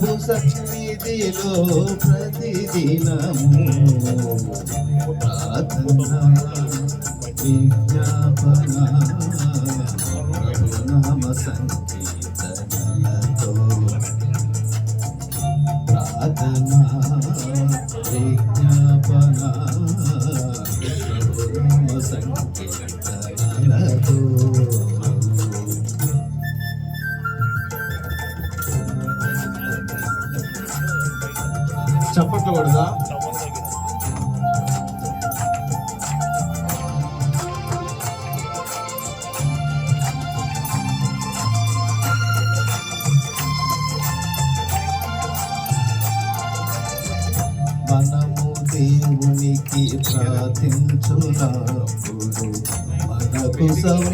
ప్రభు సన్నిధిలో ప్రతిదినము ప్రార్థన విజ్ఞాపన ప్రభునామ సంకీర్తనలతో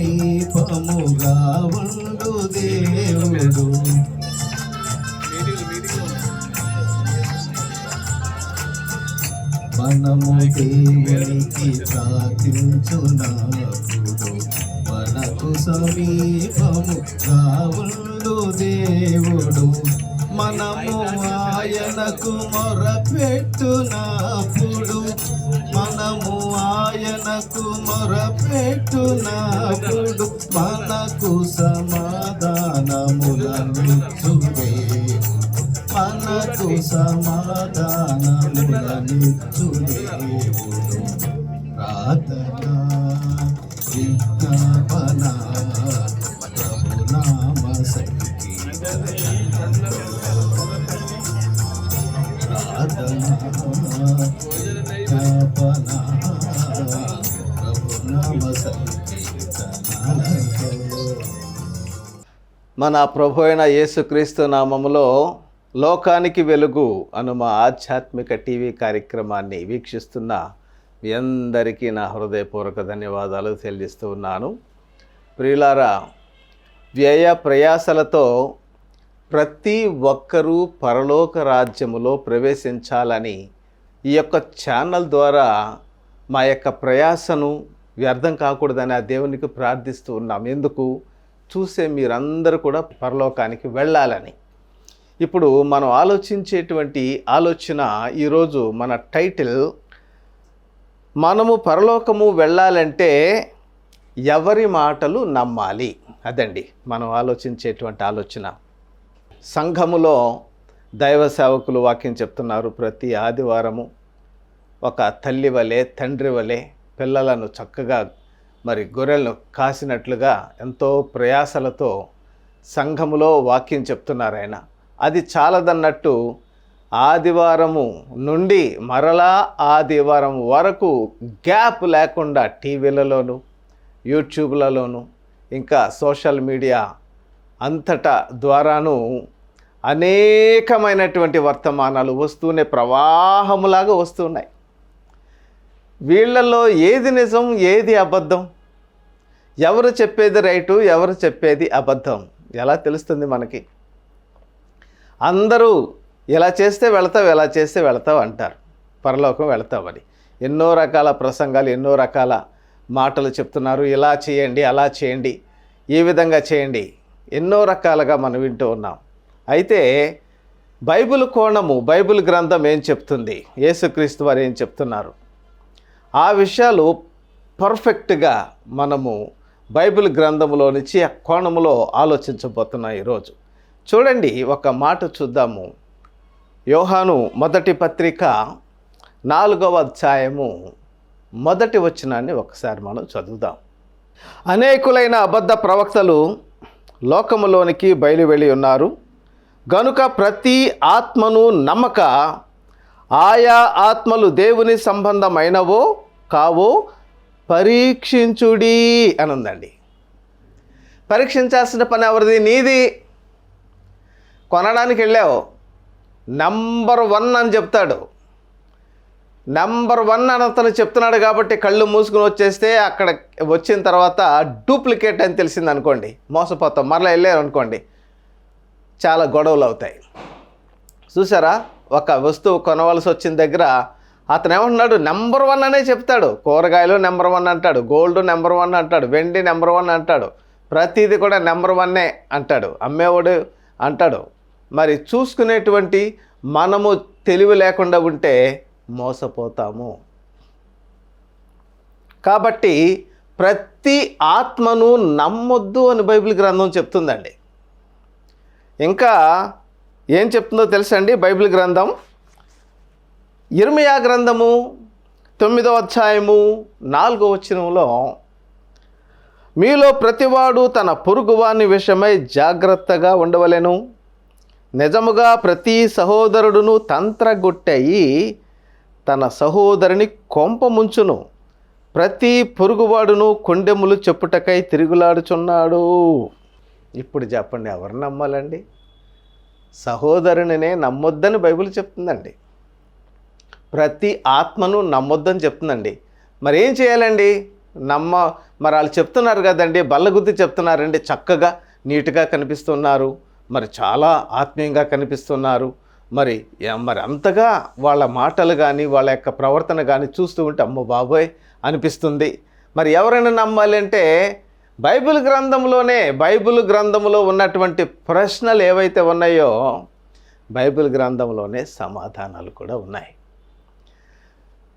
సమీపముగా ఉండు దేవుడు. మనము దేవునికి ప్రార్థించున్నప్పుడు మనకు సమీపముగా ఉండు దేవుడు. మనము ఆయనకు మొరపెట్టునప్పుడు మనము ఆయనకు మొరపెట్టునప్పుడు మనకు సమాధానములనిచ్చువే. మనకు సమాధానములనిచ్చు దేవుడు ప్రార్థన విజ్ఞాపన ప్రభునామ సంకీర్తనలతో ప్రార్థన మన ప్రభు అయిన యేసుక్రీస్తు నామములో లోకానికి వెలుగు అను మా ఆధ్యాత్మిక టీవీ కార్యక్రమాన్ని వీక్షిస్తున్న మీ అందరికీ నా హృదయపూర్వక ధన్యవాదాలు తెలియజేస్తూ ఉన్నాను. ప్రియులారా వ్యయ ప్రయాసలతో ప్రతి ఒక్కరూ పరలోక రాజ్యములో ప్రవేశించాలని ఈ యొక్క ఛానల్ ద్వారా మా యొక్క ప్రయాసను వ్యర్థం కాకూడదని ఆ దేవునికి ప్రార్థిస్తూ ఉన్నాం. ఎందుకు? చూసే మీరందరూ కూడా పరలోకానికి వెళ్ళాలని. ఇప్పుడు మనం ఆలోచించేటువంటి ఆలోచన ఈరోజు మన టైటిల్ మనము పరలోకము వెళ్ళాలంటే ఎవరి మాటలు నమ్మాలి? అదండి మనం ఆలోచించేటువంటి ఆలోచన. సంఘములో దైవ సేవకులు వాక్యం చెప్తున్నారు. ప్రతి ఆదివారము ఒక తల్లి వలె తండ్రి వలె పిల్లలను చక్కగా మరి గొర్రెలను కాసినట్లుగా ఎంతో ప్రయాసలతో సంఘములో వాక్యం చెప్తున్నారు ఆయన. అది చాలదన్నట్టు ఆదివారము నుండి మరలా ఆదివారం వరకు గ్యాప్ లేకుండా టీవీలలోను యూట్యూబ్లలోను ఇంకా సోషల్ మీడియా అంతటా ద్వారాను అనేకమైనటువంటి వర్తమానాలు వస్తూనే ప్రవాహములాగా వస్తున్నాయి. వీళ్ళల్లో ఏది నిజం ఏది అబద్ధం? ఎవరు చెప్పేది రైటు ఎవరు చెప్పేది అబద్ధం? ఎలా తెలుస్తుంది మనకి? అందరూ ఇలా చేస్తే వెళతావు ఎలా చేస్తే వెళతావు అంటారు. పరలోకం వెళతామని ఎన్నో రకాల ప్రసంగాలు ఎన్నో రకాల మాటలు చెప్తున్నారు. ఇలా చేయండి అలా చేయండి ఈ విధంగా చేయండి. ఎన్నో రకాలుగా మనం వింటూ ఉన్నాం. అయితే బైబిల్ కోణము బైబిల్ గ్రంథం ఏం చెప్తుంది? యేసుక్రీస్తు వారు ఏం చెప్తున్నారు? ఆ విషయాలు పర్ఫెక్ట్గా మనము బైబిల్ గ్రంథంలో నుంచి ఆ కోణములో ఆలోచించబోతున్నాం ఈరోజు. చూడండి ఒక మాట చూద్దాము. యోహాను మొదటి పత్రిక నాలుగవ అధ్యాయము మొదటి వచనాన్ని ఒకసారి మనం చదువుదాం. అనేకులైన అబద్ధ ప్రవక్తలు లోకములోనికి బయలువెళ్ళి ఉన్నారు. గనుక ప్రతి ఆత్మను నమ్మక ఆయా ఆత్మలు దేవుని సంబంధమైనవో కావో పరీక్షించుడి అని ఉందండి పరీక్షించాల్సిన పని ఎవరిది? నీది. కొనడానికి వెళ్ళావు. నంబర్ వన్ అని చెప్తాడు. నెంబర్ వన్ అని అతను చెప్తున్నాడు కాబట్టి కళ్ళు మూసుకుని వచ్చేస్తే అక్కడ వచ్చిన తర్వాత డూప్లికేట్ అని తెలిసింది అనుకోండి మోసపోతాం. మరలా వెళ్ళారు అనుకోండి చాలా గొడవలు అవుతాయి. చూసారా ఒక వస్తువు కొనవలసి వచ్చిన దగ్గర అతను ఏమంటున్నాడు? నెంబర్ వన్ అనే చెప్తాడు. కూరగాయలు నెంబర్ వన్ అంటాడు. గోల్డ్ నెంబర్ వన్ అంటాడు. వెండి నెంబర్ వన్ అంటాడు. ప్రతిదీ కూడా నెంబర్ వన్నే అంటాడు. అమ్మేవాడు అంటాడు. మరి చూసుకునేటువంటి మనము తెలివి లేకుండా ఉంటే మోసపోతాము. కాబట్టి ప్రతి ఆత్మను నమ్మొద్దు అని బైబిల్ గ్రంథం చెప్తుందండి. ఇంకా ఏం చెప్తుందో తెలుసండి? బైబిల్ గ్రంథం. ఇర్మియా గ్రంథము తొమ్మిదో అధ్యాయము నాలుగో వచనంలో మీలో ప్రతివాడు తన పొరుగువాని విషయమై జాగ్రత్తగా ఉండవలెను. నిజముగా ప్రతి సహోదరుడును తంత్రగొట్టయి తన సహోదరుని కొంప ముంచును. ప్రతి పొరుగువాడును కొండెములు చెప్పుటకై తిరుగులాడుచున్నాడు. ఇప్పుడు చెప్పండి ఎవరు నమ్మాలండి? సహోదరునినే నమ్మొద్దని బైబిల్ చెప్తుందండి. ప్రతి ఆత్మను నమ్మొద్దని చెప్తుందండి. మరి ఏం చేయాలండి? నమ్మ మరి వాళ్ళు చెప్తున్నారు కదండి బల్లగుద్ది చెప్తున్నారండి చక్కగా నీట్గా కనిపిస్తున్నారు మరి చాలా ఆత్మీయంగా కనిపిస్తున్నారు. మరి మరి అంతగా వాళ్ళ మాటలు కానీ వాళ్ళ యొక్క ప్రవర్తన కానీ చూస్తూ ఉంటే అమ్మో బాబోయ్ అనిపిస్తుంది. మరి ఎవరైనా నమ్మాలంటే బైబిల్ గ్రంథంలోనే బైబిల్ గ్రంథంలో ఉన్నటువంటి ప్రశ్నలు ఏవైతే ఉన్నాయో బైబిల్ గ్రంథంలోనే సమాధానాలు కూడా ఉన్నాయి.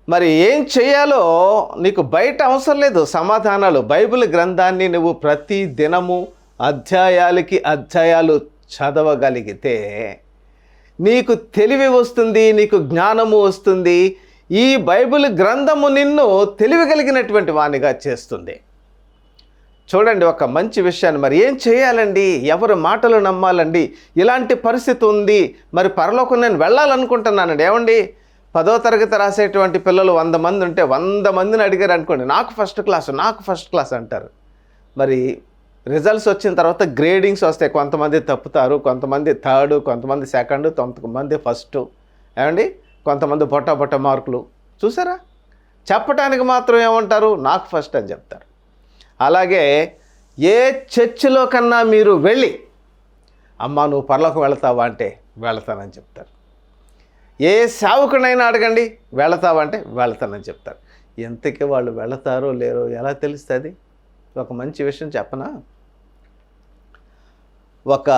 మరి ఏం చేయాలో నీకు బయట అవసరం లేదు సమాధానాలు. బైబిల్ గ్రంథాన్ని నువ్వు ప్రతి దినము అధ్యాయాలకి అధ్యాయాలు చదవగలిగితే నీకు తెలివి వస్తుంది నీకు జ్ఞానము వస్తుంది. ఈ బైబిల్ గ్రంథము నిన్ను తెలివిగలిగినటువంటి వానిగా చేస్తుంది. చూడండి ఒక మంచి విషయాన్ని. మరి ఏం చేయాలండి? ఎవరి మాటలు నమ్మాలండి? ఇలాంటి పరిస్థితి ఉంది. మరి పరలోకం నేను వెళ్ళాలనుకుంటున్నానండి. ఏమండి? పదో తరగతి రాసేటువంటి పిల్లలు వంద మంది ఉంటే వంద మందిని అడిగారు అనుకోండి నాకు ఫస్ట్ క్లాస్ నాకు ఫస్ట్ క్లాస్ అంటారు. మరి రిజల్ట్స్ వచ్చిన తర్వాత గ్రేడింగ్స్ వస్తాయి. కొంతమంది తప్పుతారు కొంతమంది థర్డ్ కొంతమంది సెకండ్ కొంతమంది ఫస్ట్ ఏమండి? కొంతమంది బొట్ట బొట్ట మార్కులు. చూసారా? చెప్పటానికి మాత్రం ఏమంటారు? నాకు ఫస్ట్ అని చెప్తారు. అలాగే ఏ చర్చిలో కన్నా మీరు వెళ్ళి అమ్మ నువ్వు పర్లోకి వెళతావా? అంటే వెళతానని చెప్తారు. ఏ సేవకునైనా అడగండి వెళతావా? అంటే వెళతానని చెప్తారు. ఎంతకి వాళ్ళు వెళతారో లేరో ఎలా తెలుస్తుంది? ఒక మంచి విషయం చెప్పనా? ఒక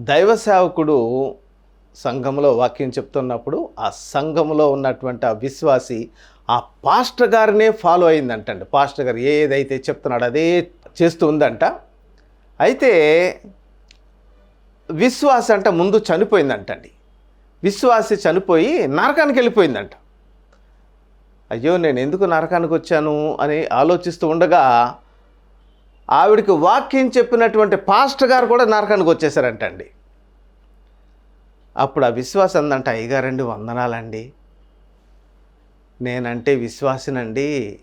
దైవ సేవకుడు సంఘంలో వాక్యం చెప్తున్నప్పుడు ఆ సంఘంలో ఉన్నటువంటి ఆ విశ్వాసి ఆ పాస్టర్ గారినే ఫాలో అయిందంటండి. పాస్టర్ గారు ఏదైతే చెప్తున్నాడో అదే చేస్తూ ఉందంట అయితే విశ్వాస అంట ముందు చనిపోయిందంటండి. విశ్వాసి చనిపోయి నరకానికి వెళ్ళిపోయిందంట. అయ్యో నేను ఎందుకు నరకానికి వచ్చాను అని ఆలోచిస్తూ ఉండగా ఆవిడకి వాక్యం చెప్పినటువంటి పాస్టర్ గారు కూడా నరకానికి వచ్చేసారంటండి. అప్పుడు ఆ విశ్వాసం అందంట అయ్యగారండి వందనాలండి. నేనంటే విశ్వాసినండి.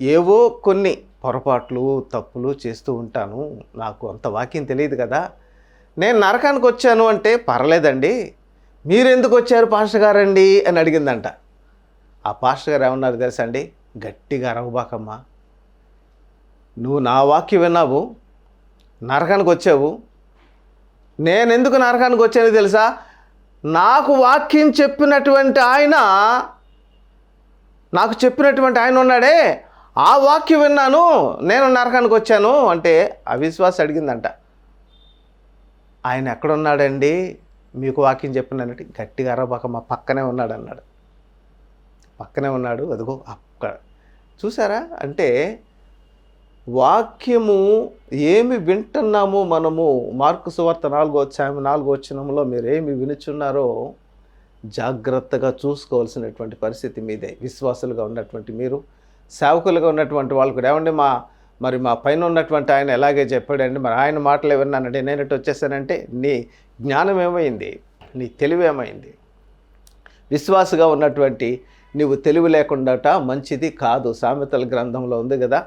ఏవో కొన్ని పొరపాట్లు తప్పులు చేస్తూ ఉంటాను. నాకు అంత వాక్యం తెలియదు కదా. నేను నరకానికి వచ్చాను అంటే పర్లేదండి. మీరెందుకు వచ్చారు పాస్టర్ గారండి అని అడిగిందంట. ఆ పాస్టర్ గారు ఏమన్నారు తెలుసా అండి? గట్టిగా అరవబాకమ్మా. నువ్వు నా వాక్యం విన్నావు నరకానికి వచ్చావు. నేనెందుకు నరకానికి వచ్చానో తెలుసా? నాకు వాక్యం చెప్పినటువంటి ఆయన నాకు చెప్పినటువంటి ఆయన ఉన్నాడే. ఆ వాక్యం విన్నాను. నేను నరకానికి వచ్చాను అంటే అవిశ్వాస అడిగిందంట. ఆయన ఎక్కడున్నాడండి? మీకు వాక్యం చెప్పినానంటే గట్టిగా అరబాక మా పక్కనే ఉన్నాడు అన్నాడు. పక్కనే ఉన్నాడు. అదిగో అక్కడ. చూసారా? అంటే వాక్యము ఏమి వింటున్నాము మనము మార్కు సువార్త నాలుగో వచ్చాము నాలుగో వచ్చినంలో మీరు ఏమి వినుచున్నారో జాగ్రత్తగా చూసుకోవాల్సినటువంటి పరిస్థితి మీదే. విశ్వాసులుగా ఉన్నటువంటి మీరు సేవకులుగా ఉన్నటువంటి వాళ్ళు కూడా. ఏమండి మా మరి మా పైన ఉన్నటువంటి ఆయన ఎలాగే చెప్పాడండి? మరి ఆయన మాటలు విన్నానండి నేను వచ్చేసానంటే నీ జ్ఞానం ఏమైంది? నీ తెలివి ఏమైంది? విశ్వాసగా ఉన్నటువంటి నీవు తెలివి లేకుండాట మంచిది కాదు. సామెతల గ్రంథంలో ఉంది కదా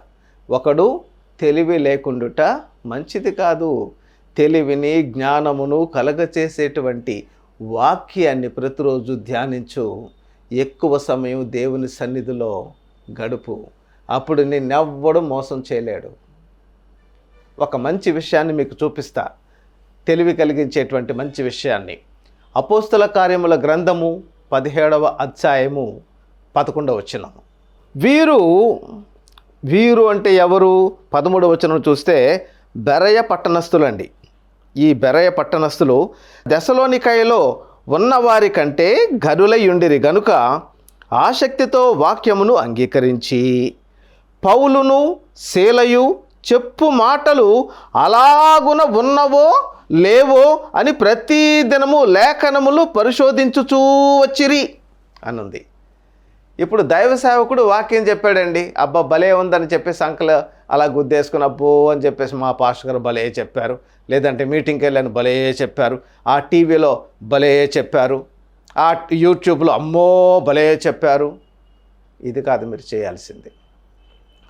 ఒకడు తెలివి లేకుండుట మంచిది కాదు. తెలివిని జ్ఞానమును కలగచేసేటువంటి వాక్యాన్ని ప్రతిరోజు ధ్యానించు. ఎక్కువ సమయం దేవుని సన్నిధిలో గడుపు. అప్పుడు నిన్నెవ్వడు మోసం చేయలేడు. ఒక మంచి విషయాన్ని మీకు చూపిస్తా. తెలివి కలిగించేటువంటి మంచి విషయాన్ని. అపోస్తుల కార్యముల గ్రంథము పదిహేడవ అధ్యాయము పదకొండవ వచనము. వీరు వీరు అంటే ఎవరు? పదమూడవ వచనం చూస్తే బెరయ పట్టణస్థులండి. ఈ బెరయ పట్టణస్థులు దశలోనికాయలో ఉన్నవారి కంటే గనులయుండిరి గనుక ఆసక్తితో వాక్యమును అంగీకరించి పౌలును శీలయు చెప్పు మాటలు అలాగున ఉన్నవో లేవో అని ప్రతిదినము లేఖనములు పరిశోధించుచూ వచ్చిరి అనుంది. ఇప్పుడు దైవ సేవకుడు వాక్యం చెప్పాడండి అబ్బా భలే ఉందని చెప్పేసి సంకల అలా గుద్దేసుకుని అబ్బో అని చెప్పేసి మా పాస్టర్ గారు భలే చెప్పారు. లేదంటే మీటింగ్కి వెళ్ళాను భలే చెప్పారు. ఆ టీవీలో భలే చెప్పారు. ఆ యూట్యూబ్లో అమ్మో భలే చెప్పారు. ఇది కాదు మీరు చేయాల్సింది.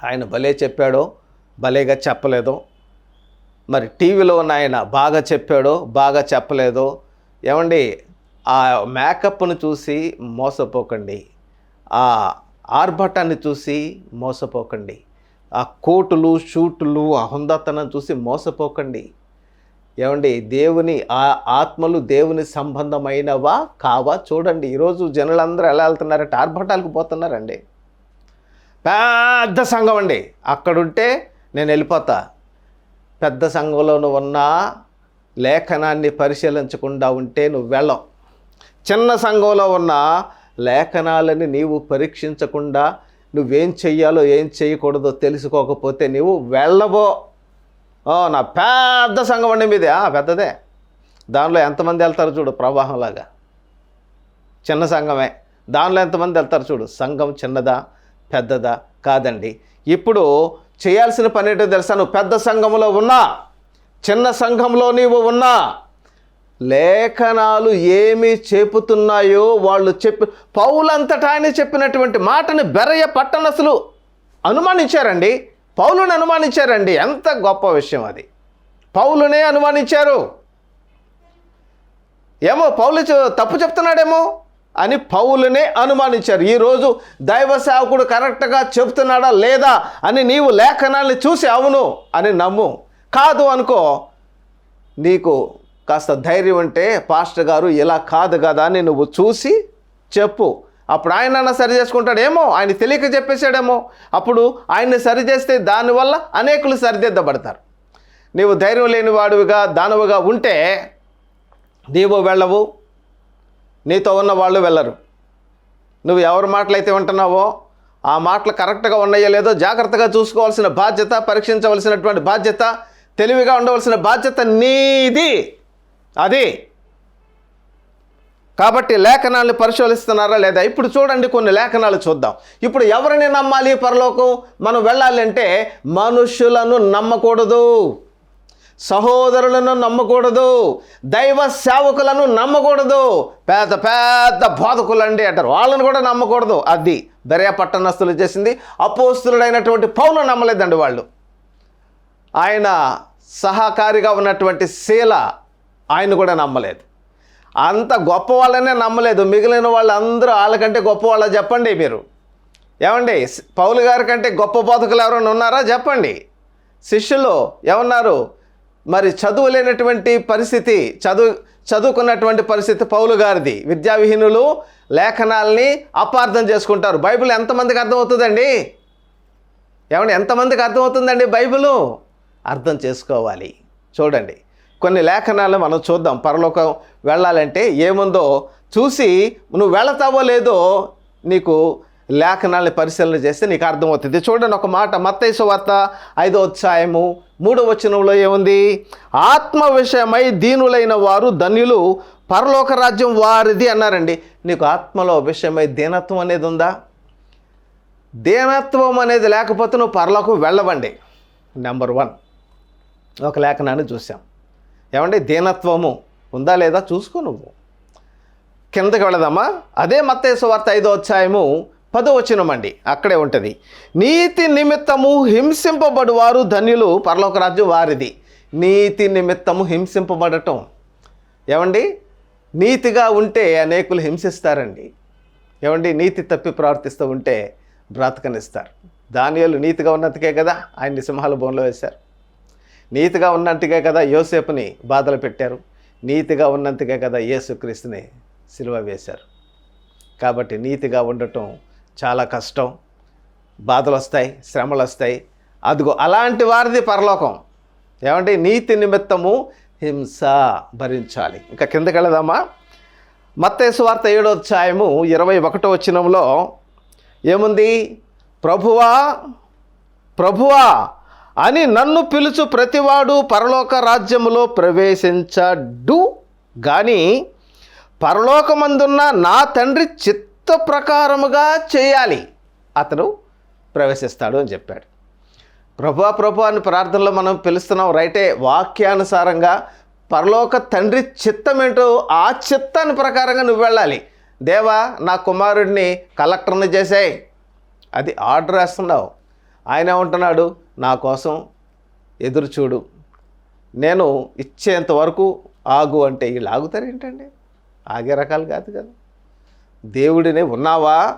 ఆయన భలే చెప్పాడో భలేగా చెప్పలేదో మరి టీవీలో ఉన్న ఆయన బాగా చెప్పాడో బాగా చెప్పలేదో ఏమండి ఆ మేకప్ను చూసి మోసపోకండి. ఆ ఆర్భటాన్ని చూసి మోసపోకండి. ఆ కోటులు షూటులు ఆ హుందాతనం చూసి మోసపోకండి. ఏమండి దేవుని ఆ ఆత్మలు దేవుని సంబంధమైనవా? కావా? చూడండి ఈరోజు జనులందరూ ఎలా వెళ్తున్నారంటే ఆర్భటాలకు పోతున్నారండి. పెద్ద సంఘం అండి. అక్కడుంటే నేను వెళ్ళిపోతా. పెద్ద సంఘంలోను ఉన్న ఉన్నా లేఖనాన్ని పరిశీలించకుండా ఉంటే నువ్వు వెళ్ళవు. చిన్న సంఘంలో ఉన్న లేఖనాలని నీవు పరీక్షించకుండా నువ్వేం చెయ్యాలో ఏం చేయకూడదో తెలుసుకోకపోతే నీవు వెళ్ళబో ఓ, నా పెద్ద సంఘం అండి మీదే. పెద్దదే. దానిలో ఎంతమంది వెళ్తారు చూడు ప్రవాహంలాగా. చిన్న సంఘమే. దానిలో ఎంతమంది వెళ్తారు చూడు సంఘం చిన్నదా పెద్దదా? కాదండి. ఇప్పుడు చేయాల్సిన పని ఏంటో తెలుసా? నువ్వు పెద్ద సంఘంలో ఉన్నా చిన్న సంఘంలో నీవు ఉన్నా లేఖనాలు ఏమి చెబుతున్నాయో వాళ్ళు చెప్పి పౌలంతటా ఆయన చెప్పినటువంటి మాటని బెరయ పట్టణసులు అనుమానించారండి. పౌలుని అనుమానించారండి. ఎంత గొప్ప విషయం అది. పౌలునే అనుమానించారు. ఏమో పౌలు తప్పు చెప్తున్నాడేమో అని పౌలునే అనుమానించారు. ఈరోజు దైవ సేవకుడు కరెక్ట్గా చెప్తున్నాడా లేదా అని నీవు లేఖనాల్ని చూసి అవును అని నమ్ము. కాదు అనుకో నీకు కాస్త ధైర్యం ఉంటే పాస్టర్ గారు ఇలా కాదు కదా అని నువ్వు చూసి చెప్పు. అప్పుడు ఆయన సరి చేసుకుంటాడేమో ఆయన తెలియక చెప్పేశాడేమో. అప్పుడు ఆయన్ని సరి చేస్తే దానివల్ల అనేకులు సరిదిద్దబడతారు. నీవు ధైర్యం లేని వాడివిగా దానవుగా ఉంటే నీవు వెళ్ళవు. నీతో ఉన్న వాళ్ళు వెళ్ళరు. నువ్వు ఎవరి మాటలు అయితే వింటున్నావో ఆ మాటలు కరెక్ట్గా ఉన్నాయో లేదో జాగ్రత్తగా చూసుకోవాల్సిన బాధ్యత పరీక్షించవలసినటువంటి బాధ్యత తెలివిగా ఉండవలసిన బాధ్యత నీది. అది. కాబట్టి లేఖనాలను పరిశోధిస్తున్నారా లేదా? ఇప్పుడు చూడండి కొన్ని లేఖనాలు చూద్దాం. ఇప్పుడు ఎవరిని నమ్మాలి పరలోకం? మనం వెళ్ళాలి అంటే మనుషులను నమ్మకూడదు. సహోదరులను నమ్మకూడదు. దైవ సేవకులను నమ్మకూడదు. పెద్ద పెద్ద బోధకులండి అంటారు. వాళ్ళని కూడా నమ్మకూడదు. అది దర్యా పట్టణస్తులు చేసింది. అపోస్తులుడైనటువంటి పౌలు నమ్మలేదండి వాళ్ళు. ఆయన సహకారిగా ఉన్నటువంటి శీల ఆయన కూడా నమ్మలేదు. అంత గొప్ప వాళ్ళనే నమ్మలేదు. మిగిలిన వాళ్ళందరూ వాళ్ళకంటే గొప్ప వాళ్ళ చెప్పండి మీరు. ఏమండి? పౌలు గారి కంటే గొప్ప బోధకులు ఎవరైనా ఉన్నారా? చెప్పండి. శిష్యులు ఏమన్నారు? మరి చదువు లేనటువంటి పరిస్థితి చదువు చదువుకున్నటువంటి పరిస్థితి పౌలు గారిది. విద్యావిహీనులు లేఖనాల్ని అపార్థం చేసుకుంటారు. బైబిల్ ఎంతమందికి అర్థమవుతుందండి? ఏమండి? ఎంతమందికి అర్థమవుతుందండి బైబిలు? అర్థం చేసుకోవాలి. చూడండి. కొన్ని లేఖనాలు మనం చూద్దాం. పరలోకం వెళ్ళాలంటే ఏముందో చూసి నువ్వు వెళతావో లేదో నీకు లేఖనాల్ని పరిశీలన చేస్తే నీకు అర్థమవుతుంది. చూడండి ఒక మాట మత్తైసు వార్త ఐదో అధ్యాయము మూడో వచనంలో ఏముంది? ఆత్మ విషయమై దీనులైన వారు ధన్యులు పరలోక రాజ్యం వారిది అన్నారండి. నీకు ఆత్మలో విషయమై దీనత్వం అనేది ఉందా? దీనత్వం అనేది లేకపోతే నువ్వు పరలోకం వెళ్ళవండి. నెంబర్ వన్ ఒక లేఖనాన్ని చూసాం ఏమండి దీనత్వము ఉందా లేదా చూసుకో నువ్వు. కిందకి వెళదామా? అదే మత్తేసు వార్త ఐదో అధ్యాయము పదవచనం అండి. అక్కడే ఉంటుంది. నీతి నిమిత్తము హింసింపబడువారు ధన్యులు పరలోక వారిది. నీతి నిమిత్తము హింసింపబడటం. ఏమండి? నీతిగా ఉంటే అనేకులు హింసిస్తారండి. ఏమండి? నీతి తప్పి ప్రవర్తిస్తూ ఉంటే బ్రతకనిస్తారు. దానియాలు నీతిగా ఉన్నందుకే కదా ఆయన్ని సింహాల బోన్లో వేశారు. నీతిగా ఉన్నట్టుగా కదా యోసేపుని బాధలు పెట్టారు. నీతిగా ఉన్నంతగా కదా యేసుక్రీస్తుని సిలువ వేశారు. కాబట్టి నీతిగా ఉండటం చాలా కష్టం. బాధలు వస్తాయి శ్రమలు వస్తాయి అదిగో అలాంటి వారిది పరలోకం. ఏమంటే నీతి నిమిత్తము హింస భరించాలి. ఇంకా కిందకి వెళదామా? మత్తేసు వార్త ఏడో అధ్యాయము ఇరవై ఒకటో వచ్చినంలో ఏముంది? ప్రభువా ప్రభువా అని నన్ను పిలుచు ప్రతివాడు పరలోక రాజ్యములో ప్రవేశించడు. కానీ పరలోకమందున్న నా తండ్రి చిత్త ప్రకారముగా చేయాలి. అతను ప్రవేశిస్తాడు అని చెప్పాడు. ప్రభా ప్రభా అని ప్రార్థనలో మనం పిలుస్తున్నాం రైటే వాక్యానుసారంగా పరలోక తండ్రి చిత్తం ఏంటో ఆ చిత్తాన్ని ప్రకారంగా నువ్వు వెళ్ళాలి. దేవా నా కుమారుడిని కలెక్టర్ని చేసాయి. అది ఆర్డర్ వేస్తున్నావు. ఆయన ఉంటున్నాడు నా కోసం ఎదురుచూడు నేను ఇచ్చేంత వరకు ఆగు అంటే వీళ్ళు ఆగుతారు ఏంటండి? ఆగే రకాలు కాదు కదా. దేవుడిని ఉన్నావా?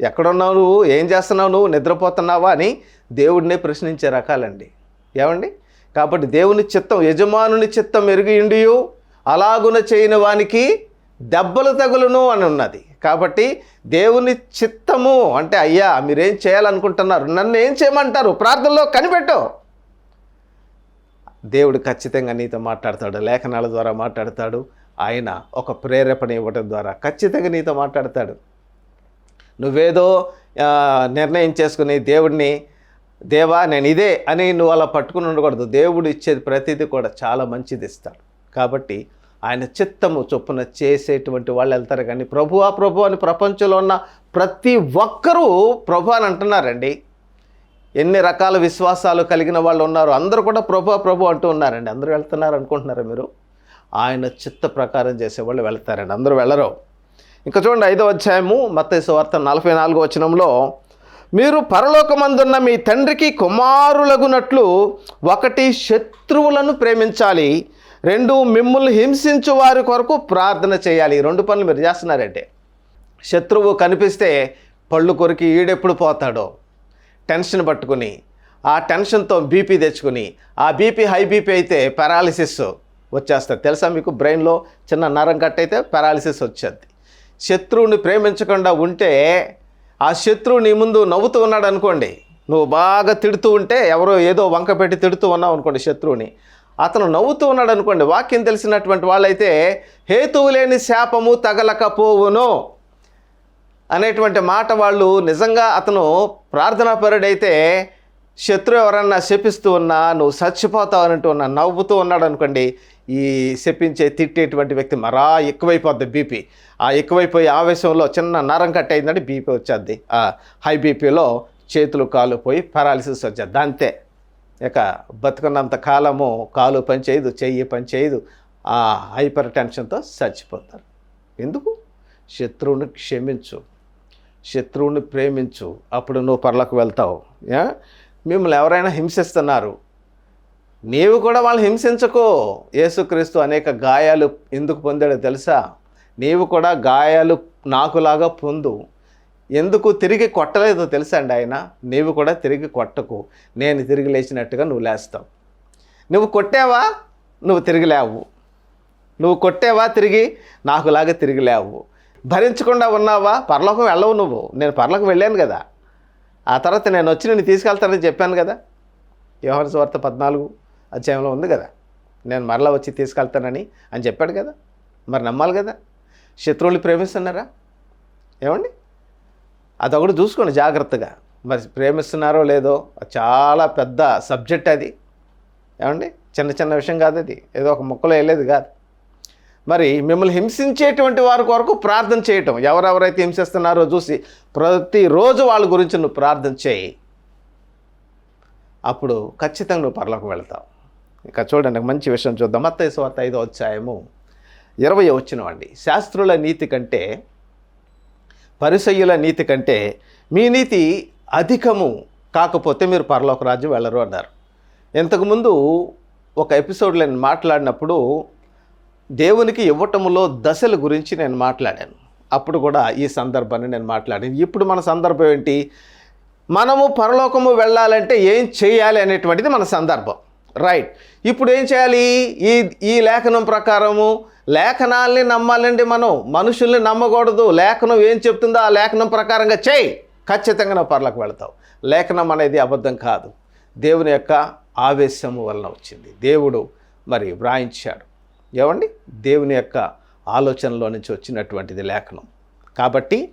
ఎక్కడున్నావు నువ్వు? ఏం చేస్తున్నావు నువ్వు? నిద్రపోతున్నావా అని దేవుడినే ప్రశ్నించే రకాలండి. ఏమండి? కాబట్టి దేవుని చిత్తం యజమానుని చిత్తం ఎరిగియుండియు అలాగున చేయని వానికి దెబ్బలు తగులును అని ఉన్నది. కాబట్టి దేవుని చిత్తము అంటే అయ్యా మీరేం చేయాలనుకుంటున్నారు? నన్ను ఏం చేయమంటారు? ప్రార్థనలో కనిపెట్టు. దేవుడు ఖచ్చితంగా నీతో మాట్లాడతాడు లేఖనాల ద్వారా మాట్లాడతాడు. ఆయన ఒక ప్రేరేపణ ఇవ్వడం ద్వారా ఖచ్చితంగా నీతో మాట్లాడతాడు. నువ్వేదో నిర్ణయం చేసుకుని దేవుడిని దేవా నేను ఇదే అని నువ్వు అలా పట్టుకుని ఉండకూడదు. దేవుడు ఇచ్చేది ప్రతిదీ కూడా చాలా మంచిది ఇస్తాడు. కాబట్టి ఆయన చిత్తము చొప్పున చేసేటువంటి వాళ్ళు వెళ్తారు. కానీ ప్రభువా ప్రభు అని ప్రపంచంలో ఉన్న ప్రతి ఒక్కరూ ప్రభు అని అంటున్నారండి. ఎన్ని రకాల విశ్వాసాలు కలిగిన వాళ్ళు ఉన్నారు. అందరూ కూడా ప్రభు ప్రభు అంటూ ఉన్నారండి. అందరూ వెళ్తున్నారు అనుకుంటున్నారా మీరు? ఆయన చిత్త ప్రకారం చేసేవాళ్ళు వెళ్తారండి. అందరూ వెళ్ళరు. ఇంకా చూడండి ఐదో అధ్యాయము మత్తయి వార్త నలభై నాలుగో వచనంలో మీరు పరలోకమందున్న మీ తండ్రికి కుమారులగునట్లు ఒకటి శత్రువులను ప్రేమించాలి. రెండు మిమ్మల్ని హింసించు వారి కొరకు ప్రార్థన చేయాలి. ఈ రెండు పనులు మీరు చేస్తున్నారంటే. శత్రువు కనిపిస్తే పళ్ళు కొరికి ఈడెప్పుడు పోతాడో. టెన్షన్ పట్టుకుని ఆ టెన్షన్తో బీపీ తెచ్చుకుని ఆ బీపీ హై బీపీ అయితే పెరాలిసిస్ వచ్చేస్తుంది. తెలుసా మీకు? బ్రెయిన్లో చిన్న నరం కట్టయితే పెరాలిసిస్ వచ్చేది. శత్రువుని ప్రేమించకుండా ఉంటే ఆ శత్రువు నీ ముందు నవ్వుతూ ఉన్నాడు అనుకోండి నువ్వు బాగా తిడుతూ ఉంటే ఎవరో ఏదో వంక పెట్టి తిడుతూ ఉన్నావు అనుకోండి శత్రువుని. అతను నవ్వుతూ ఉన్నాడు అనుకోండి వాక్యం తెలిసినటువంటి వాళ్ళైతే హేతువు లేని శాపము తగలకపోవును అనేటువంటి మాట వాళ్ళు నిజంగా అతను ప్రార్థనాపరుడైతే శత్రు ఎవరన్నా శపిస్తూ ఉన్నా నువ్వు చచ్చిపోతావు అన్నట్టు ఉన్నా నవ్వుతూ ఉన్నాడు అనుకోండి ఈ శపించే తిట్టేటువంటి వ్యక్తి మరా ఎక్కువైపోద్ది బీపీ. ఆ ఎక్కువైపోయి ఆవేశంలో చిన్న నరం కట్ అయిందంటే బీపీ వచ్చేద్ది. హై బీపీలో చేతులు కాలు పోయి పారాలిసిస్ వచ్చేది అంతే. ఇక బతుకున్నంత కాలము కాలు పని చేయదు చెయ్యి పని చేయదు ఆ హైపర్ టెన్షన్తో చచ్చిపోతారు. ఎందుకు? శత్రువుని క్షమించు. శత్రువుని ప్రేమించు. అప్పుడు నువ్వు పర్లకు వెళ్తావు. మిమ్మల్ని ఎవరైనా హింసిస్తున్నారు. నీవు కూడా వాళ్ళు హింసించకో. యేసుక్రీస్తు అనేక గాయాలు ఎందుకు పొందాడో తెలుసా? నీవు కూడా గాయాలు నాకులాగా పొందు. ఎందుకు తిరిగి కొట్టలేదో తెలుసా అండి ఆయన? నీవు కూడా తిరిగి కొట్టకు. నేను తిరిగి లేచినట్టుగా నువ్వు లేస్తావు. నువ్వు కొట్టావా? నువ్వు తిరిగి లేవు. నువ్వు కొట్టేవా? తిరిగి నాకులాగా తిరిగి లేవు. భరించకుండా ఉన్నావా? పర్లోకం వెళ్ళవు నువ్వు. నేను పర్లోకం వెళ్ళాను కదా. ఆ తర్వాత నేను వచ్చి నేను తీసుకెళ్తానని చెప్పాను కదా. యోహన స్వార్థ పద్నాలుగు అధ్యాయంలో ఉంది కదా. నేను మరలా వచ్చి తీసుకెళ్తానని అని చెప్పాడు కదా. మరి నమ్మాలి కదా. శత్రువులు ప్రేమిస్తున్నారా? ఏమండి? అదొకటి చూసుకోండి జాగ్రత్తగా. మరి ప్రేమిస్తున్నారో లేదో చాలా పెద్ద సబ్జెక్ట్ అది. ఏమండి? చిన్న చిన్న విషయం కాదు అది ఏదో ఒక మొక్కలో వెళ్ళేది కాదు. మరి మిమ్మల్ని హింసించేటువంటి వారి కొరకు ప్రార్థన చేయటం. ఎవరెవరైతే హింసిస్తున్నారో చూసి ప్రతిరోజు వాళ్ళ గురించి నువ్వు ప్రార్థన చేయి. అప్పుడు ఖచ్చితంగా నువ్వు పరలోకి వెళ్తావు. ఇక చూడండి మంచి విషయం చూద్దాం. మత్తయి స్వార్త ఐదో అధ్యాయము ఇరవై వచ్చినవండి శాస్త్రుల నీతి కంటే పరిసయ్యుల నీతి కంటే మీ నీతి అధికము కాకపోతే మీరు పరలోక రాజ్యం వెళ్ళరు అన్నారు. ఇంతకుముందు ఒక ఎపిసోడ్లో నేను మాట్లాడినప్పుడు దేవునికి ఇవ్వటములో దశల గురించి నేను మాట్లాడాను. అప్పుడు కూడా ఈ సందర్భాన్ని నేను మాట్లాడాను. ఇప్పుడు మన సందర్భం ఏంటి? మనము పరలోకము వెళ్ళాలంటే ఏం చేయాలి అనేటువంటిది మన సందర్భం. రైట్. ఇప్పుడు ఏం చేయాలి? ఈ ఈ లేఖనం ప్రకారము లేఖనాల్ని నమ్మాలండి మనం. మనుషుల్ని నమ్మకూడదు. లేఖనం ఏం చెప్తుందో ఆ లేఖనం ప్రకారంగా చేయి. ఖచ్చితంగా నువ్వు పర్లకు వెళతావు. లేఖనం అనేది అబద్ధం కాదు. దేవుని యొక్క ఆవేశము వలన వచ్చింది. దేవుడు మరి వ్రాయించాడు. ఏమండి? దేవుని యొక్క ఆలోచనలో నుంచి వచ్చినటువంటిది లేఖనం. కాబట్టి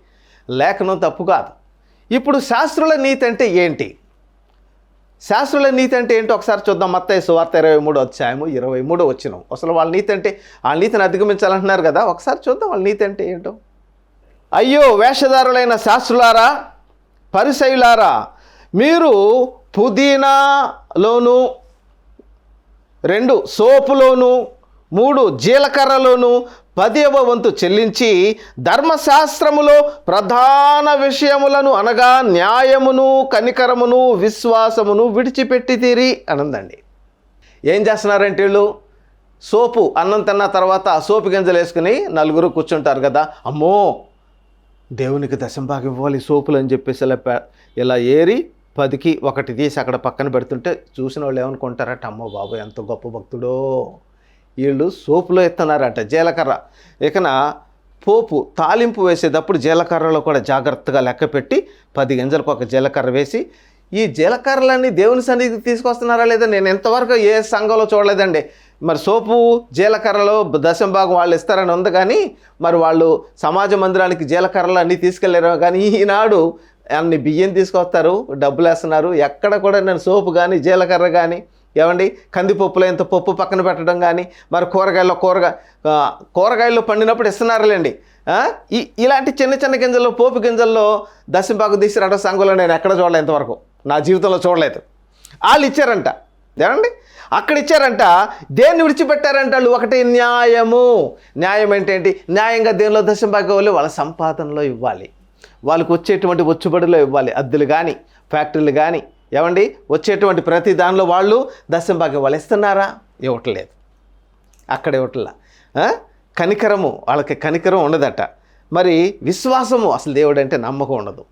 లేఖనం తప్పు కాదు. ఇప్పుడు శాస్త్రుల నీతి అంటే ఏంటి? శాస్త్రుల నీతి అంటే ఏంటో ఒకసారి చూద్దాం. మత్త సువార్త ఇరవై మూడు అధ్యాయము ఇరవై మూడు వచ్చినాం అసలు వాళ్ళ నీతి అంటే ఆ నీతిని అధిగమించాలంటున్నారు కదా ఒకసారి చూద్దాం వాళ్ళ నీతి అంటే ఏంటో. అయ్యో వేషధారులైన శాస్త్రులారా పరిసయులారా మీరు పుదీనాలోను రెండు సోపులోను మూడు జీలకర్రలోను పదివ వంతు చెల్లించి ధర్మశాస్త్రములో ప్రధాన విషయములను అనగా న్యాయమును కనికరమును విశ్వాసమును విడిచిపెట్టి తీరి అనందండి. ఏం చేస్తున్నారంటే వీళ్ళు? సోపు అన్నం తిన్న తర్వాత ఆ సోపు గింజలు వేసుకుని నలుగురు కూర్చుంటారు కదా. అమ్మో! దేవునికి దశంభాగం ఇవ్వాలి సోపులు అని చెప్పేసి ఇలా ఇలా ఏరి పదికి ఒకటి తీసి అక్కడ పక్కన పెడుతుంటే చూసిన వాళ్ళు ఏమనుకుంటారట అమ్మో బాబు ఎంత గొప్ప భక్తుడో! వీళ్ళు సోపులో ఎత్తున్నారట జీలకర్ర. ఇకన పోపు తాలింపు వేసేటప్పుడు జీలకర్రలో కూడా జాగ్రత్తగా లెక్క పెట్టి పది గింజలకు ఒక జీలకర్ర వేసి ఈ జీలకర్రలన్నీ దేవుని సన్నిధికి తీసుకొస్తున్నారా లేదా? నేను ఎంతవరకు ఏ సంఘంలో చూడలేదండి. మరి సోపు జీలకర్రలో దశం భాగం వాళ్ళు ఇస్తారని ఉంది కానీ మరి వాళ్ళు సమాజ మందిరానికి జీలకర్రలు అన్నీ తీసుకెళ్ళారు కానీ ఈనాడు అన్ని బియ్యం తీసుకొస్తారు డబ్బులు వేస్తున్నారు ఎక్కడ కూడా నేను సోపు కానీ జీలకర్ర కానీ ఏమండి? కందిపప్పులో ఇంత పప్పు పక్కన పెట్టడం కానీ మరి కూరగాయల్లో కూరగా కూరగాయల్లో కూరగాయలు పండినప్పుడు ఇస్తున్నారులేండి. ఈ ఇలాంటి చిన్న చిన్న గింజల్లో పోపు గింజల్లో దశంపాకు తీసుకురావడం సంఘంలో నేను ఎక్కడ చూడలేదు ఇంతవరకు. నా జీవితంలో చూడలేదు. వాళ్ళు ఇచ్చారంట. ఏమండి? అక్కడ ఇచ్చారంట దేన్ని విడిచిపెట్టారంట వాళ్ళు? ఒకటి న్యాయము. న్యాయం ఏంటేంటి? న్యాయంగా దేనిలో దశంపాకు వాళ్ళు వాళ్ళ సంపాదనలో ఇవ్వాలి. వాళ్ళకు వచ్చేటువంటి వచ్చుబడిలో ఇవ్వాలి. అద్దెలు కానీ ఫ్యాక్టరీలు కానీ ఏమండి? వచ్చేటువంటి ప్రతి దానిలో వాళ్ళు దశంభాగ్యం వాళ్ళు ఇస్తున్నారా? ఇవ్వట్లేదు అక్కడ ఇవ్వట్లా కనికరము వాళ్ళకి కనికరం ఉండదట. మరి విశ్వాసము అసలు దేవుడు అంటే నమ్మకం ఉండదు.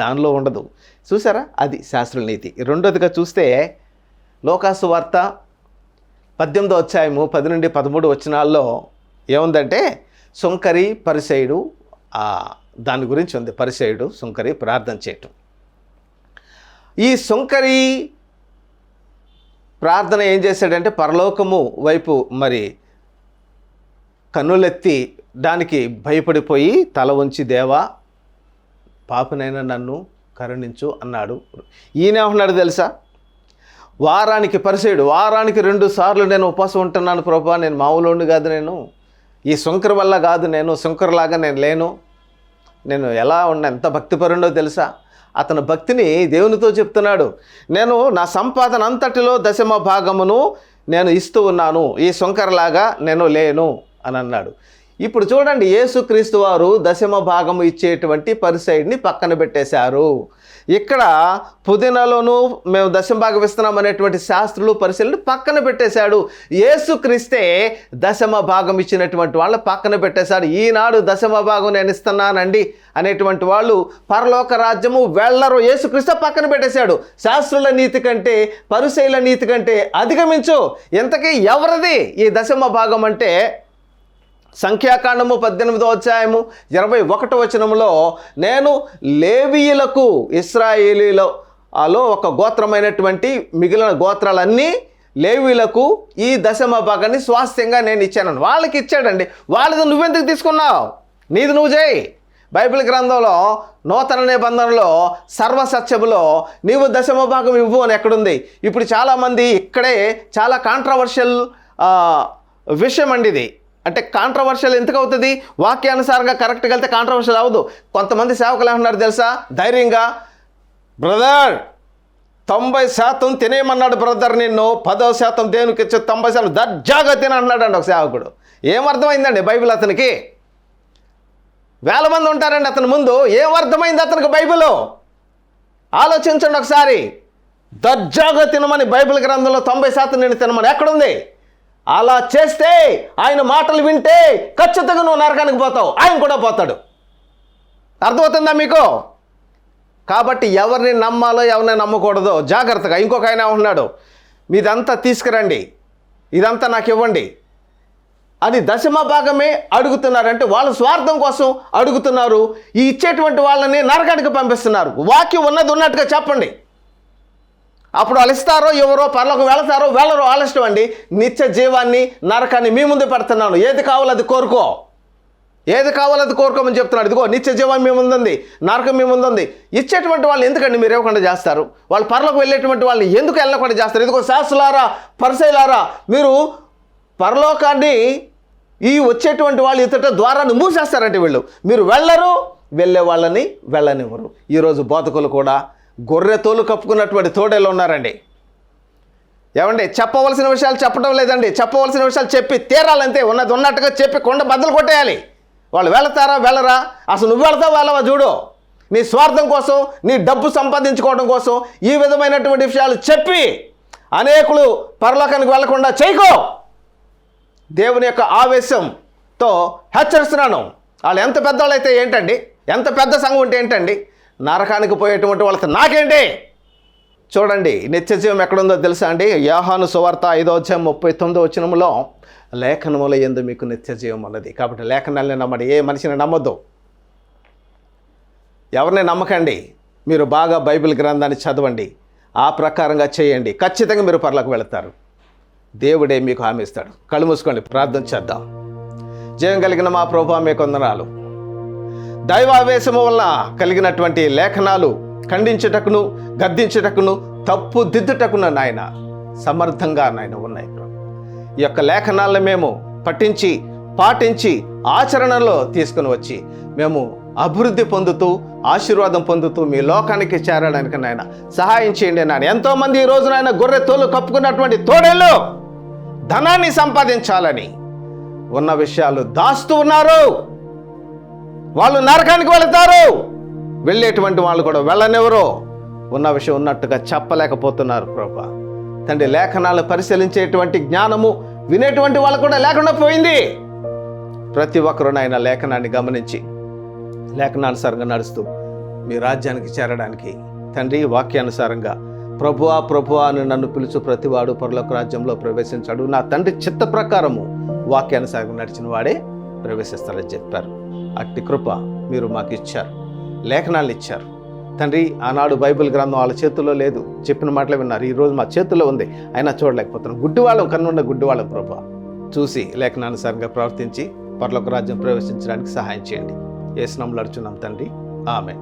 దానిలో ఉండదు. చూసారా? అది శాస్త్ర నీతి. రెండోదిగా చూస్తే లోకాసు వార్త పద్దెనిమిదో అధ్యాయము పది నుండి పదమూడు వచనాల్లో ఏముందంటే సుంకరి పరిసయుడు దాని గురించి ఉంది. పరిసయుడు సుంకరి ప్రార్థన చేయటం. ఈ సుంకరి ప్రార్థన ఏం చేశాడంటే పరలోకము వైపు మరి కన్నులెత్తి దానికి భయపడిపోయి తల ఉంచి దేవా పాపనైనా నన్ను కరుణించు అన్నాడు. ఈయన ఏమన్నాడు తెలుసా? వారానికి పరిసేడు వారానికి రెండు సార్లు నేను ఉపవాసం ఉంటున్నాను ప్రభా నేను మామూలు కాదు నేను. ఈ శంకర్ వల్ల కాదు నేను శంకర్లాగా నేను లేను. నేను ఎలా ఉన్నా ఎంత భక్తిపరుండో తెలుసా? అతని భక్తిని దేవునితో చెప్తున్నాడు. నేను నా సంపాదన అంతటిలో దశమ భాగమును నేను ఇస్తూ ఉన్నాను. ఈ సొంకరలాగా నేను లేను. అని అన్నాడు. ఇప్పుడు చూడండి యేసుక్రీస్తు వారు దశమ భాగము ఇచ్చేటువంటి పరిసైడ్ని పక్కన పెట్టేశారు. ఇక్కడ పుదీనాలోను మేము దశమ భాగం ఇస్తున్నాం అనేటువంటి శాస్త్రులు పరిశీలన పక్కన పెట్టేశాడు. యేసుక్రీస్తే దశమ భాగం ఇచ్చినటువంటి వాళ్ళ పక్కన పెట్టేశాడు. ఈనాడు దశమ భాగం నేను ఇస్తున్నానండి అనేటువంటి వాళ్ళు పరలోక రాజ్యము వెళ్ళరు. యేసుక్రీస్తు పక్కన పెట్టేశాడు. శాస్త్రుల నీతి కంటే పరిశైల నీతి కంటే అధిగమించు. ఇంతకీ ఎవరిది ఈ దశమ భాగం అంటే సంఖ్యాకాండము పద్దెనిమిదో అధ్యాయము ఇరవై ఒకటి వచనములో నేను లేవీయులకు ఇస్రాయేలీలో అలో ఒక గోత్రమైనటువంటి మిగిలిన గోత్రాలన్నీ లేవీలకు ఈ దశమ భాగాన్ని స్వాస్థ్యంగా నేను ఇచ్చాను. వాళ్ళకి ఇచ్చాడండి. వాళ్ళది నువ్వెందుకు తీసుకున్నావు? నీది నువ్వు చేయి. బైబిల్ గ్రంథంలో నూతన నిబంధనలో సర్వసత్యములో నీవు దశమ భాగం ఇవ్వు అని ఎక్కడుంది? ఇప్పుడు చాలామంది ఇక్కడే చాలా కాంట్రవర్షియల్ విషయం అండి ఇది అంటే కాంట్రవర్షియల్ ఎందుకు అవుతుంది? వాక్యానుసారంగా కరెక్ట్గా వెళ్తే కాంట్రవర్షియల్ అవ్వదు. కొంతమంది సేవకులు ఏమన్నారు తెలుసా? ధైర్యంగా బ్రదర్ తొంభై శాతం తినేయమన్నాడు బ్రదర్ నిన్ను పదో శాతం దేవునికి ఇచ్చే తొంభై శాతం దర్జాగా తినంటున్నాడు అండి ఒక సేవకుడు. ఏమర్థమైందండి బైబిల్ అతనికి? వేల మంది ఉంటారండి అతని ముందు. ఏం అర్థమైంది అతనికి బైబిల్? ఆలోచించండి ఒకసారి. దర్జాగా తినమని బైబిల్ గ్రంథంలో తొంభై శాతం నేను తినమని. ఎక్కడుంది? అలా చేస్తే ఆయన మాటలు వింటే ఖచ్చితంగా నువ్వు నరకానికి పోతావు. ఆయన కూడా పోతాడు. అర్థమవుతుందా మీకు? కాబట్టి ఎవరిని నమ్మాలో ఎవరిని నమ్మకూడదో జాగ్రత్తగా ఇంకొక ఆయన ఉన్నాడు మీదంతా తీసుకురండి. ఇదంతా నాకు ఇవ్వండి. అది దశమ భాగమే అడుగుతున్నారంటే వాళ్ళ స్వార్థం కోసం అడుగుతున్నారు. ఈ ఇచ్చేటువంటి వాళ్ళని నరకానికి పంపిస్తున్నారు. వాక్యం ఉన్నది ఉన్నట్టుగా చెప్పండి. అప్పుడు అలిస్తారో ఎవరో పర్లోకి వెళతారో వెళ్ళరో వాళ్ళ అండి. నిత్య జీవాన్ని నరకాన్ని మీ ముందే పెడుతున్నాను. ఏది కావాలో అది కోరుకో. ఏది కావాలో అది కోరుకోమని చెప్తున్నాడు. ఇదిగో నిత్య జీవం మీ ముందుంది నరకం మీ ముందుంది. ఇచ్చేటువంటి వాళ్ళు ఎందుకండి మీరు ఇవ్వకుండా చేస్తారు? వాళ్ళు పర్లోకి వెళ్ళేటువంటి వాళ్ళని ఎందుకు వెళ్ళకుండా చేస్తారు? ఇదిగో శాస్త్రులారా పరిశైలారా మీరు పరలోకాన్ని ఈ వచ్చేటువంటి వాళ్ళు ఇతట ద్వారాన్ని మూసేస్తారంటే వీళ్ళు. మీరు వెళ్ళరు వెళ్ళే వాళ్ళని వెళ్ళనివ్వరు. ఈరోజు బోధకులు కూడా గొర్రె తోలు కప్పుకున్నటువంటి తోడేళ్ళు ఉన్నారండి. ఏమండి చెప్పవలసిన విషయాలు చెప్పడం లేదండి. చెప్పవలసిన విషయాలు చెప్పి తీరాలంతే. ఉన్నది ఉన్నట్టుగా చెప్పి కొండ బద్దలు కొట్టేయాలి. వాళ్ళు వెళతారా వెళ్ళరా? అసలు నువ్వు వెళతావు వెళ్ళవా చూడు. నీ స్వార్థం కోసం నీ డబ్బు సంపాదించుకోవడం కోసం ఈ విధమైనటువంటి విషయాలు చెప్పి అనేకులు పరలోకానికి వెళ్ళకుండా చేయకో. దేవుని యొక్క ఆవేశంతో హెచ్చరిస్తున్నాను. వాళ్ళు ఎంత పెద్దవాళ్ళు అయితే ఏంటండి? ఎంత పెద్ద సంఘం ఉంటే ఏంటండి? నరకానికి పోయేటువంటి వాళ్ళతో నాకేంటి? చూడండి నిత్యజీవం ఎక్కడుందో తెలుసా అండి? యాహాను సువార్త ఐదో అధ్యాయం ముప్పై తొమ్మిదో వచ్చినములో లేఖనముల ఎందు మీకు నిత్యజీవం ఉన్నది. కాబట్టి లేఖనాలని నమ్మడి ఏ మనిషిని నమ్మొద్దు. ఎవరిని నమ్మకండి మీరు బాగా బైబిల్ గ్రంథాన్ని చదవండి ఆ ప్రకారంగా చేయండి. ఖచ్చితంగా మీరు పర్లకు వెళతారు. దేవుడే మీకు హామీ ఇస్తాడు. కళ్ళు మూసుకోండి ప్రార్థన చేద్దాం. జయం కలిగిన మా ప్రభా మీ కొందనాలు. దైవావేశము వల్ల కలిగినటువంటి లేఖనాలు ఖండించుటకును గద్దించుటకును తప్పు దిద్దుటకును నాయన సమర్థంగా నాయన ఉన్నాయి. ఈ యొక్క లేఖనాలను మేము పఠించి పాటించి ఆచరణలో తీసుకుని వచ్చి మేము అభివృద్ధి పొందుతూ ఆశీర్వాదం పొందుతూ మీ లోకానికి చేరడానికి నాయన సహాయం చేయండి నాయన. ఎంతోమంది ఈ రోజు నాయన గొర్రె తోలు కప్పుకున్నటువంటి తోడేళ్ళు ధనాన్ని సంపాదించాలని ఉన్న విషయాలు దాస్తూ ఉన్నారు. వాళ్ళు నరకానికి వెళతారు. వెళ్ళేటువంటి వాళ్ళు కూడా వెళ్ళనివ్వరు. ఉన్న విషయం ఉన్నట్టుగా చెప్పలేకపోతున్నారు ప్రభా. తండ్రి లేఖనాలు పరిశీలించేటువంటి జ్ఞానము వినేటువంటి వాళ్ళు కూడా లేకుండా పోయింది. ప్రతి ఒక్కరు నాయన లేఖనాన్ని గమనించి లేఖనానుసారంగా నడుస్తూ మీ రాజ్యానికి చేరడానికి తండ్రి వాక్యానుసారంగా ప్రభువా ప్రభువా అని నన్ను పిలుచు ప్రతివాడు పరలోక రాజ్యంలో ప్రవేశించాడు. నా తండ్రి చిత్త ప్రకారము వాక్యానుసారంగా నడిచిన వాడే ప్రవేశిస్తారని చెప్పారు. అట్టి కృప మీరు మాకు ఇచ్చారు లేఖనాలు ఇచ్చారు తండ్రి ఆనాడు బైబిల్ గ్రంథం వాళ్ళ చేతుల్లో లేదు. చెప్పిన మాటలే విన్నారు. ఈ రోజు మా చేతుల్లో ఉంది. అయినా చూడలేకపోతున్నాం. గుడ్డివాళ్ళం కన్నుండ గుడ్డివాళ్ళం ప్రభా చూసి లేఖనానుసారంగా ప్రవర్తించి పర్లోక రాజ్యం ప్రవేశించడానికి సహాయం చేయండి. ఏ స్నంలో అడుచున్నాం తండ్రి. ఆమె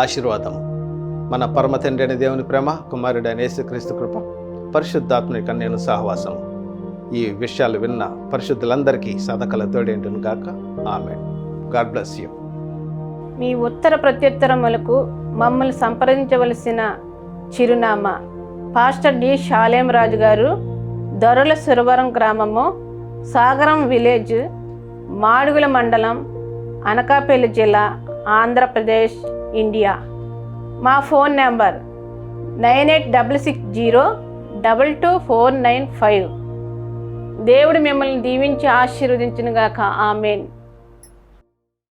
ఆశీర్వాదం మన పరమ తండ్రి అనే దేవుని ప్రేమ కుమారుడైన యేసుక్రీస్తు కృప పరిశుద్ధాత్మని కన్యను సహవాసం ఈ విషయాలు విన్న పరిశుద్ధులందరికీ సదకల తోడేంటును గాక. ఆమె గాడ్ బ్లెస్ యూ మీ ఉత్తర ప్రత్యుత్తరములకు మమ్మల్ని సంప్రదించవలసిన చిరునామా. పాస్టర్ డి షాలేం రాజు గారు దొరల సురవరం గ్రామము సాగరం విలేజ్ మాడుగుల మండలం అనకాపల్లి జిల్లా ఆంధ్రప్రదేశ్ ఇండియా. మా phone number nine eight double six zero double two four nine five. దేవుడు మిమ్మల్ని దీవించి ఆశీర్వదించినగాక. ఆమెన్.